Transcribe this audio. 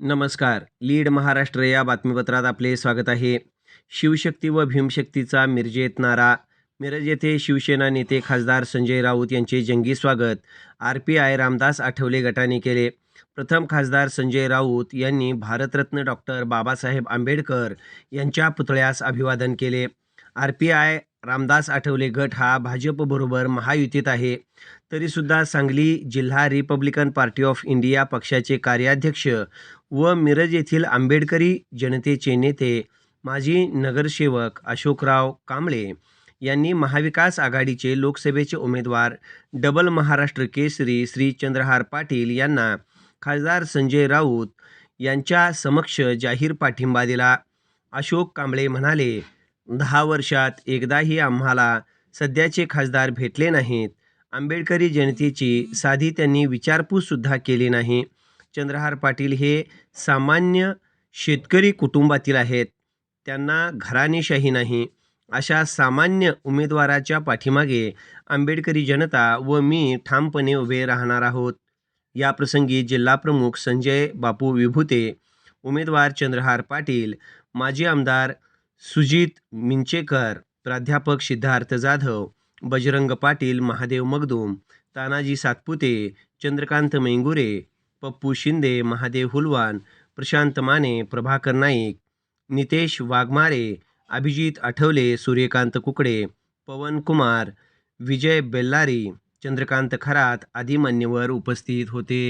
नमस्कार. लीड महाराष्ट्र या बातमीपत्रात आपले स्वागत आहे. शिवशक्ती व भीमशक्तीचा मिरजेत नारा मिरज येथे शिवसेना नेते खासदार संजय राऊत यांचे जंगी स्वागत. R P I Ramdas Athawale गटाने केले. प्रथम खासदार संजय राऊत यांनी भारतरत्न डॉक्टर बाबासाहेब आंबेडकर यांच्या पुतळ्यास अभिवादन केले. R P I Ramdas Athawale गट हा भाजपबरोबर महायुतीत आहे. तरीसुद्धा सांगली जिल्हा रिपब्लिकन पार्टी ऑफ इंडिया पक्षाचे कार्याध्यक्ष व मिरज येथील आंबेडकरी जनतेचे नेते माजी नगरसेवक अशोकराव कांबळे यांनी महाविकास आघाडीचे लोकसभेचे उमेदवार डबल महाराष्ट्र केसरी श्री चंद्रहार पाटील यांना खासदार संजय राऊत यांच्या समक्ष जाहीर पाठिंबा दिला. अशोक कांबळे म्हणाले दहा वर्षात एकदाही आम्हाला सध्याचे खासदार भेटले नाहीत. आंबेडकरी जनतेची साधी त्यांनी विचारपूससुद्धा केली नाही. चंद्रहार पाटील हे सामान्य शेतकरी कुटुंबातील आहेत. त्यांना घराणेशाही नाही. अशा सामान्य उमेदवाराच्या पाठीमागे आंबेडकरी जनता व मी ठामपणे उभे राहणार आहोत. याप्रसंगी जिल्हाप्रमुख संजय बापू विभूते उमेदवार चंद्रहार पाटील माजी आमदार सुजित मिंचेकर प्राध्यापक सिद्धार्थ जाधव बजरंग पाटील महादेव मगदूम तानाजी सातपुते चंद्रकांत मेंगुरे पप्पू शिंदे महादेव हुलवान प्रशांत माने प्रभाकर नाईक नितेश वाघमारे अभिजित आठवले सूर्यकांत कुकडे पवन कुमार विजय बेल्लारी चंद्रकांत खरात आदी मान्यवर उपस्थित होते.